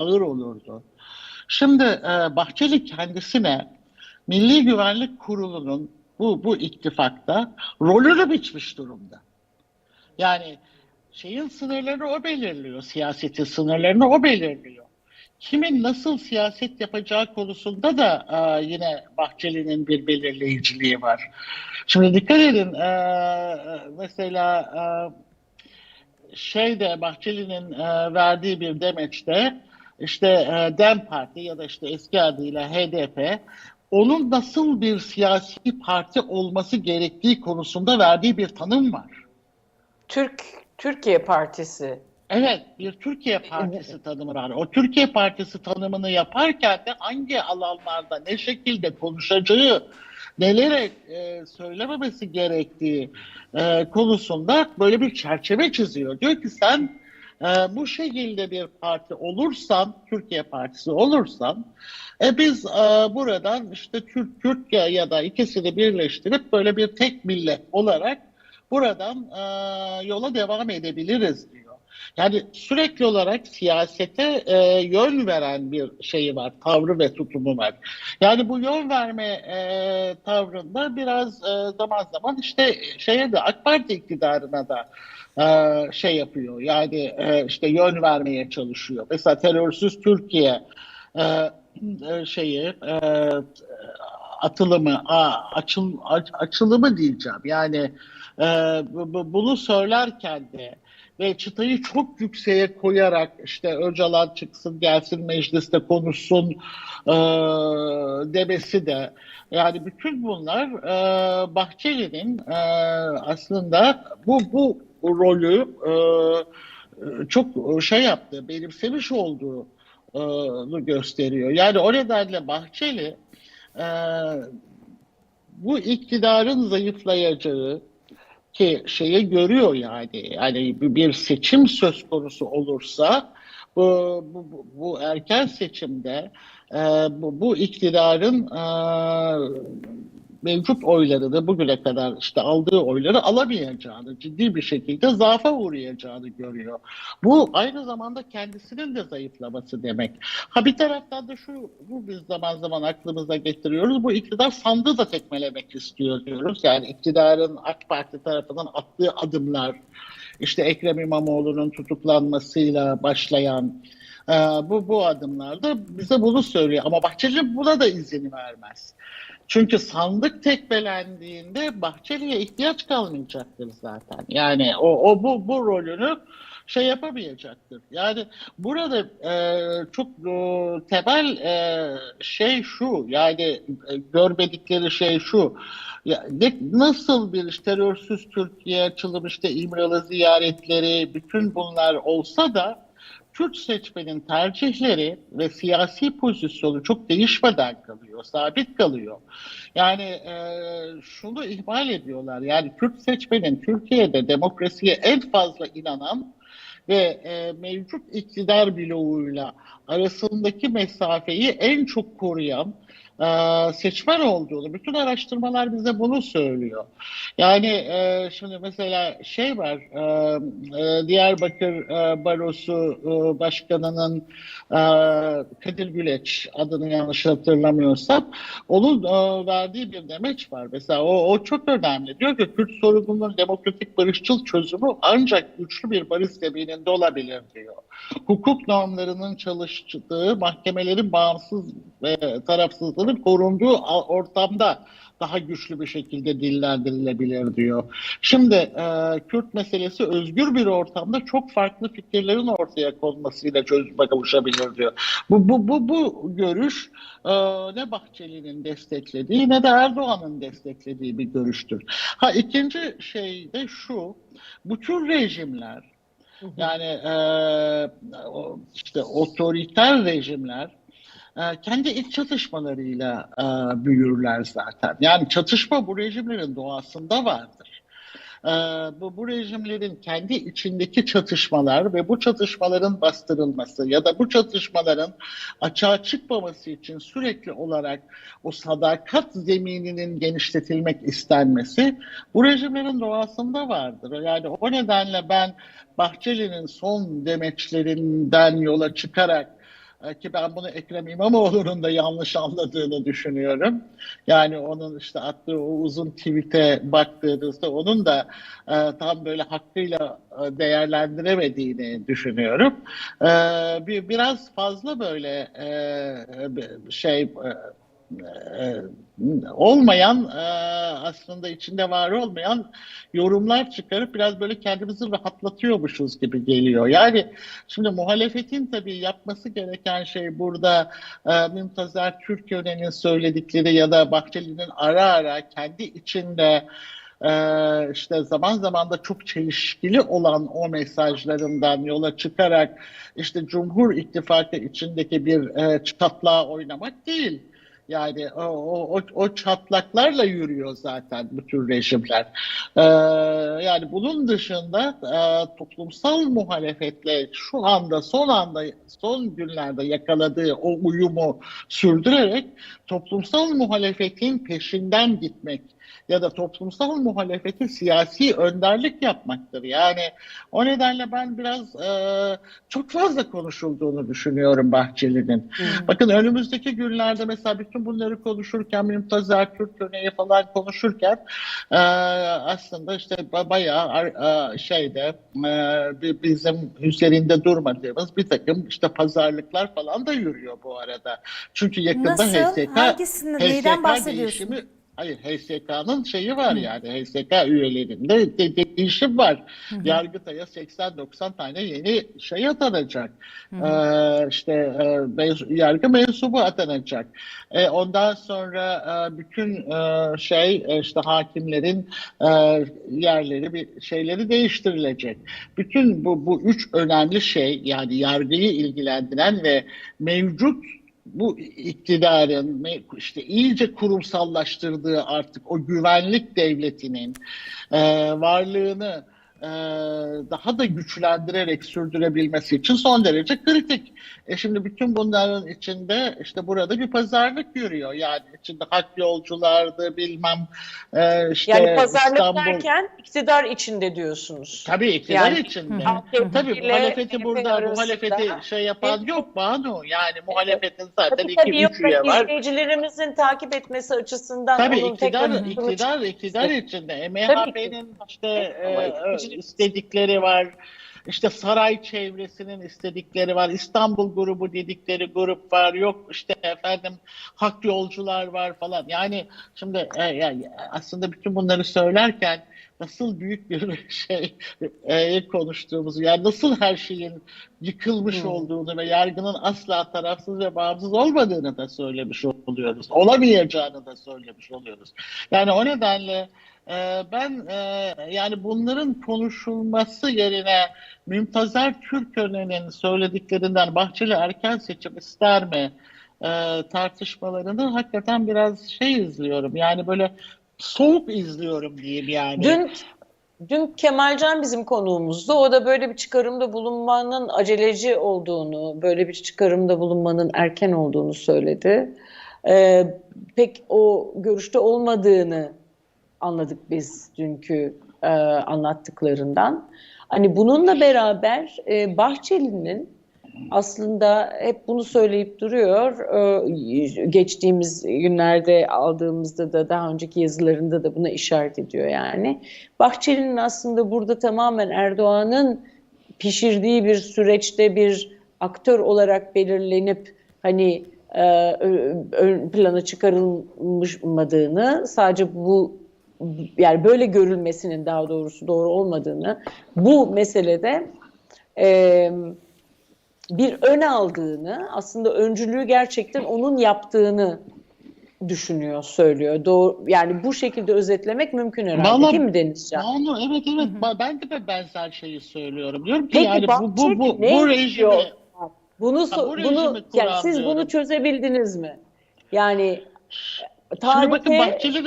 ağır olurdu. Şimdi e, Bahçeli kendisine Milli Güvenlik Kurulu'nun bu, bu ittifakta rolünü biçmiş durumda. Yani şeyin sınırlarını o belirliyor, siyasetin sınırlarını o belirliyor. Kimin nasıl siyaset yapacağı konusunda da e, yine Bahçeli'nin bir belirleyiciliği var. Şimdi dikkat edin, e, mesela e, şeyde Bahçeli'nin e, verdiği bir demeçte işte e, DEM Parti ya da işte eski adıyla HDP onun nasıl bir siyasi parti olması gerektiği konusunda verdiği bir tanım var. Türk Türkiye Partisi. Evet, bir Türkiye Partisi tanımı var. O Türkiye Partisi tanımını yaparken de hangi alanlarda ne şekilde konuşacağı, nelere e, söylememesi gerektiği e, konusunda böyle bir çerçeve çiziyor. Diyor ki sen e, bu şekilde bir parti olursan, Türkiye Partisi olursan, e, biz e, buradan işte Türk, Türkiye ya da ikisini birleştirip böyle bir tek millet olarak buradan e, yola devam edebiliriz. Yani sürekli olarak siyasete e, yön veren bir şeyi var, tavrı ve tutumu var. Yani bu yön verme e, tavrında biraz e, zaman zaman işte şeye de AK Parti iktidarına da e, şey yapıyor. Yani e, işte yön vermeye çalışıyor. Mesela terörsüz Türkiye e, e, şeyi e, atılımı, a, açıl, aç, açılımı diyeceğim. Yani e, bu- bu- bunu söylerken de ve çıtayı çok yükseğe koyarak işte Öcalan çıksın gelsin mecliste konuşsun e, demesi de yani bütün bunlar e, Bahçeli'nin e, aslında bu bu rolü e, çok şey yaptı, benimsemiş olduğu e, gösteriyor. Yani o nedenle Bahçeli e, bu iktidarın zayıflayacağı ki şeyi görüyor yani. Yani bir seçim söz konusu olursa bu, bu- bu erken seçimde e, bu, bu iktidarın e, mevcut oylarını bugüne kadar işte aldığı oyları alamayacağını ciddi bir şekilde zaafa uğrayacağını görüyor. Bu aynı zamanda kendisinin de zayıflaması demek. Ha bir taraftan da şu bu biz zaman zaman aklımıza getiriyoruz. Bu iktidar sandığı da tekmelemek istiyor diyoruz. Yani iktidarın AK Parti tarafından attığı adımlar işte Ekrem İmamoğlu'nun tutuklanmasıyla başlayan e, bu bu adımlarda bize bunu söylüyor. Ama Bahçeli buna da izin vermez. Çünkü sandık tekmelendiğinde Bahçeli'ye ihtiyaç kalmayacaktır zaten. Yani o, o bu, bu rolünü şey yapamayacaktır. Yani burada e, çok e, temel e, şey şu yani e, görmedikleri şey şu ya, ne, nasıl bir terörsüz Türkiye açılım işte İmralı ziyaretleri bütün bunlar olsa da Kürt seçmenin tercihleri ve siyasi pozisyonu çok değişmeden kalıyor, sabit kalıyor. Yani e, şunu ihmal ediyorlar. Yani Kürt seçmenin Türkiye'de demokrasiye en fazla inanan ve e, mevcut iktidar bloğuyla arasındaki mesafeyi en çok koruyan e, seçmen olduğunu. Bütün araştırmalar bize bunu söylüyor. Yani e, şimdi mesela şey var, e, e, Diyarbakır e, Barosu e, Başkanı'nın e, Kadir Güleç adını yanlış hatırlamıyorsam onun e, verdiği bir demeç var. Mesela o, o çok önemli. Diyor ki Kürt sorununun demokratik barışçıl çözümü ancak güçlü bir barış zemininde olabilir diyor. Hukuk normlarının çalıştığı mahkemelerin bağımsız ve tarafsızlığının korunduğu ortamda daha güçlü bir şekilde dillendirilebilir diyor. Şimdi e, Kürt meselesi özgür bir ortamda çok farklı fikirlerin ortaya konmasıyla çözüme kavuşabilir diyor. Bu bu bu bu görüş e, ne Bahçeli'nin desteklediği ne de Erdoğan'ın desteklediği bir görüştür. Ha ikinci şey de şu. Bu tür rejimler yani e, işte otoriter rejimler kendi iç çatışmalarıyla e, büyürler zaten. Yani çatışma bu rejimlerin doğasında vardır. E, bu, bu rejimlerin kendi içindeki çatışmalar ve bu çatışmaların bastırılması ya da bu çatışmaların açığa çıkmaması için sürekli olarak o sadakat zemininin genişletilmek istenmesi bu rejimlerin doğasında vardır. Yani o nedenle ben Bahçeli'nin son demeçlerinden yola çıkarak e, ki ben bunu Ekrem İmamoğlu'nun da yanlış anladığını düşünüyorum. Yani onun işte attığı o uzun tweet'e baktığınızda onun da e, tam böyle hakkıyla e, değerlendiremediğini düşünüyorum. E, bir biraz fazla böyle e, bir şey e, e, olmayan e, aslında içinde var olmayan yorumlar çıkarıp biraz böyle kendimizi rahatlatıyormuşuz gibi geliyor. Yani şimdi muhalefetin tabii yapması gereken şey burada e, Mümtazer Türkören'in söyledikleri ya da Bahçeli'nin ara ara kendi içinde e, işte zaman zaman da çok çelişkili olan o mesajlarından yola çıkarak işte Cumhur İttifakı içindeki bir çatlağa oynamak değil. Yani o, o, o, çatlaklarla yürüyor zaten bütün rejimler. Ee, yani bunun dışında e, toplumsal muhalefetle şu anda son anda son günlerde yakaladığı o uyumu sürdürerek toplumsal muhalefetin peşinden gitmek ya da toplumsal muhalefeti siyasi önderlik yapmaktır. Yani o nedenle ben biraz e, çok fazla konuşulduğunu düşünüyorum Bahçeli'nin. Bakın önümüzdeki günlerde mesela bütün bunları konuşurken Mümtazer Türköne'yi falan konuşurken e, aslında işte ba- bayağı e, şeyde e, bi- bizim üzerinde durmadığımız bir takım işte pazarlıklar falan da yürüyor bu arada. Çünkü yakında Nasıl? HSK Hangisinde? Neyden HSK bahsediyorsun? değişimi Hayır HSK'nın şeyi var yani HSK üyelerinde de, de- değişim var. Yargıtay'a 80-90 tane yeni şey atanacak. Ee, işte e, mez- yargı mensubu atanacak. E, ondan sonra e, bütün e, şey e, işte hakimlerin e, yerleri bir şeyleri değiştirilecek. Bütün bu bu üç önemli şey yani yargıyı ilgilendiren ve mevcut bu iktidarın işte iyice kurumsallaştırdığı artık o güvenlik devletinin e, varlığını e, daha da güçlendirerek sürdürebilmesi için son derece kritik. E şimdi bütün bunların içinde işte burada bir pazarlık yürüyor. Yani içinde hak yolculardı bilmem e, işte Yani pazarlık İstanbul. derken iktidar içinde diyorsunuz. Tabii iktidar Yani- içinde. AKP Tabii ile muhalefeti burada muhalefeti şey yapan yok Banu. Yani muhalefetin zaten Tabii iki tabii üç üye var. izleyicilerimizin takip etmesi açısından Tabii iktidar, iktidar, iktidar Tabii içinde. MHP'nin işte e, istedikleri var. İşte saray çevresinin istedikleri var. İstanbul grubu dedikleri grup var. Yok işte efendim hak yolcular var falan. Yani şimdi e, yani aslında bütün bunları söylerken nasıl büyük bir şey e, konuştuğumuzu yani nasıl her şeyin yıkılmış Hmm. olduğunu ve yargının asla tarafsız ve bağımsız olmadığını da söylemiş oluyoruz. Olamayacağını da söylemiş oluyoruz. Yani o nedenle e, ben e, yani bunların konuşulması yerine Mümtazer Türkören'in söylediklerinden Bahçeli erken seçim ister mi e, tartışmalarını hakikaten biraz şey izliyorum. Yani böyle soğuk izliyorum diyeyim yani. Dün dün Kemalcan bizim konuğumuzdu. O da böyle bir çıkarımda bulunmanın aceleci olduğunu, böyle bir çıkarımda bulunmanın erken olduğunu söyledi. Ee, pek o görüşte olmadığını anladık biz dünkü e, anlattıklarından. Hani bununla beraber e, Bahçeli'nin aslında hep bunu söyleyip duruyor. Ee, Geçtiğimiz günlerde aldığımızda da daha önceki yazılarında da buna işaret ediyor yani. Bahçeli'nin aslında burada tamamen Erdoğan'ın pişirdiği bir süreçte bir aktör olarak belirlenip hani e, ön plana çıkarılmadığını sadece bu yani böyle görülmesinin daha doğrusu doğru olmadığını bu meselede e, bir ön aldığını, aslında öncülüğü gerçekten onun yaptığını düşünüyor, söylüyor. Doğru, yani bu şekilde özetlemek mümkün herhalde Vallahi- değil mi Denizcan? Onu evet evet ben de benzer şeyi söylüyorum. Diyorum ki Peki yani bu bu bu, ne bu rejimi Bunu Ha, bu rejimi bunu yani siz bunu çözebildiniz mi? Yani Şimdi bakın Bahçeli'nin